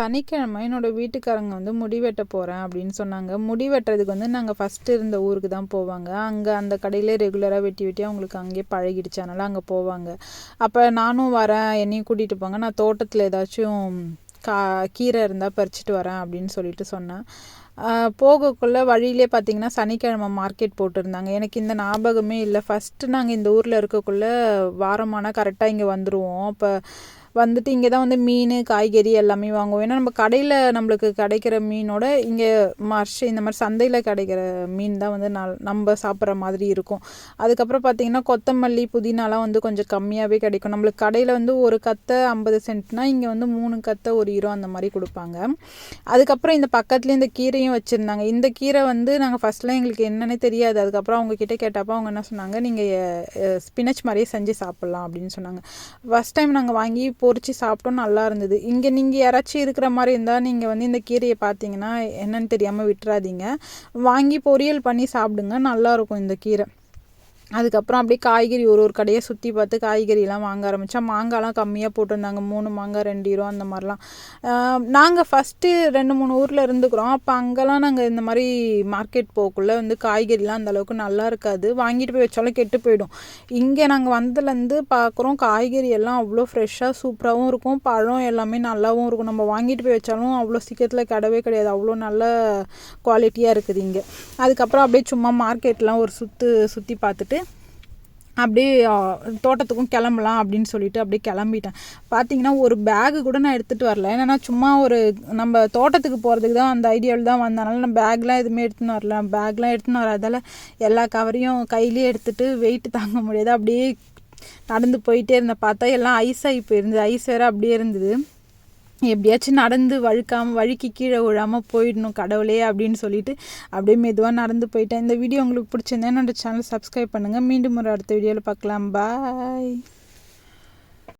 சனிக்கிழமை என்னோடய வீட்டுக்காரங்க வந்து முடி வெட்ட போகிறேன் அப்படின்னு சொன்னாங்க. முடி வெட்டுறதுக்கு வந்து நாங்கள் ஃபஸ்ட்டு இருந்த ஊருக்கு தான் போவாங்க. அங்கே அந்த கடையிலே ரெகுலராக வெட்டி வெட்டி அவங்களுக்கு அங்கேயே பழகிடுச்சு. அதனால் அங்கே போவாங்க. அப்போ நானும் வரேன் என்னையும் கூட்டிகிட்டு போங்க. நான் தோட்டத்தில் ஏதாச்சும் கா கீரை இருந்தால் பறிச்சிட்டு வரேன் அப்படின்னு சொல்லிட்டு சொன்னேன். போகக்குள்ளே வழியிலே பார்த்தீங்கன்னா சனிக்கிழமை மார்க்கெட் போட்டிருந்தாங்க. எனக்கு இந்த ஞாபகமே இல்லை. ஃபஸ்ட்டு நாங்கள் இந்த ஊரில் இருக்கக்குள்ளே வாரமான கரெக்டாக இங்கே வந்துடுவோம் அப்போ வந்துட்டு இங்கே தான் வந்து மீன் காய்கறி எல்லாமே வாங்குவோம். ஏன்னா நம்ம கடையில் நம்மளுக்கு கிடைக்கிற மீனோட இங்கே மர்ஷ் இந்த மாதிரி சந்தையில் கிடைக்கிற மீன் தான் வந்து நல் நம்ம சாப்பிட்ற மாதிரி இருக்கும். அதுக்கப்புறம் பார்த்திங்கன்னா கொத்தமல்லி புதினாலாம் வந்து கொஞ்சம் கம்மியாகவே கிடைக்கும். நம்மளுக்கு கடையில் வந்து ஒரு கத்தை ஐம்பது சென்ட்னா இங்கே வந்து மூணு கத்தை ஒரு ஈரோ அந்த மாதிரி கொடுப்பாங்க. அதுக்கப்புறம் இந்த பக்கத்துலேயே இந்த கீரையும் வச்சுருந்தாங்க. இந்த கீரை வந்து நாங்கள் ஃபஸ்ட்லாம் எங்களுக்கு என்னன்னே தெரியாது. அதுக்கப்புறம் அவங்கக்கிட்ட கேட்டப்போ அவங்க என்ன சொன்னாங்க நீங்கள் ஸ்பினச் மாதிரியே செஞ்சு சாப்பிட்லாம் அப்படின்னு சொன்னாங்க. ஃபஸ்ட் டைம் நாங்கள் வாங்கி பொறிச்சு சாப்பிட்டோம் நல்லா இருந்தது. இங்கே நீங்கள் யாராச்சும் இருக்கிற மாதிரி இருந்தால் நீங்கள் வந்து இந்த கீரையை பார்த்தீங்கன்னா என்னன்னு தெரியாமல் விட்டுறாதீங்க. வாங்கி பொரியல் பண்ணி சாப்பிடுங்க நல்லாயிருக்கும் இந்த கீரை. அதுக்கப்புறம் அப்படியே காய்கறி ஒரு ஒரு கடையை சுற்றி பார்த்து காய்கறிலாம் வாங்க ஆரம்பித்தோம் மாங்காய்லாம் கம்மியாக போட்டிருந்தாங்க. மூணு மாங்காய் ரெண்டு ரூபா அந்த மாதிரிலாம். நாங்கள் ஃபஸ்ட்டு ரெண்டு மூணு ஊரில் இருந்துக்கிறோம். அப்போ அங்கெல்லாம் நாங்கள் இந்த மாதிரி மார்க்கெட் போகக்குள்ளே வந்து காய்கறிலாம் அந்தளவுக்கு நல்லா இருக்காது. வாங்கிட்டு போய் வச்சாலும் கெட்டு போயிடும். இங்கே நாங்கள் வந்ததுலேருந்து பார்க்குறோம் காய்கறி எல்லாம் அவ்வளோ ஃப்ரெஷ்ஷாக சூப்பராகவும் இருக்கும். பழம் எல்லாமே நல்லாவும் இருக்கும். நம்ம வாங்கிட்டு போய் வச்சாலும் அவ்வளோ சீக்கிரத்தில் கிடவே கிடையாது. அவ்வளோ நல்ல குவாலிட்டியாக இருக்குது இங்கே. அதுக்கப்புறம் அப்படியே சும்மா மார்க்கெட்லாம் ஒரு சுற்று சுற்றி பார்த்துட்டு அப்படியே தோட்டத்துக்கும் கிளம்பலாம் அப்படின்னு சொல்லிட்டு அப்படியே கிளம்பிட்டேன். பார்த்தீங்கன்னா ஒரு பேகு கூட நான் எடுத்துகிட்டு வரல. ஏன்னா சும்மா ஒரு நம்ம தோட்டத்துக்கு போகிறதுக்கு தான் அந்த ஐடியாவில் தான் வந்தனால நான் பேக்லாம் எதுவுமே எடுத்துன்னு வரல. பேக்லாம் எடுத்துன்னு வராதால எல்லா கவரையும் கையிலே எடுத்துகிட்டு வெயிட் தாங்க முடியாது. அப்படியே நடந்து போயிட்டே இருந்தேன். பார்த்தா எல்லாம் ஐஸ் ஆகி போயிருந்தது. ஐஸ் வேறு அப்படியே இருந்தது. எப்படியாச்சும் நடந்து வழுக்காமல் வழுக்கி கீழே விழாமல் போயிடணும் கடவுளே அப்படின்னு சொல்லிட்டு அப்படியே மெதுவாக நடந்து போயிட்டேன். இந்த வீடியோ உங்களுக்கு பிடிச்சிருந்தேன் என்னோடய சேனல் சப்ஸ்கிரைப் பண்ணுங்கள் மீண்டும் ஒரு அடுத்த வீடியோவில் பார்க்கலாம். பாய்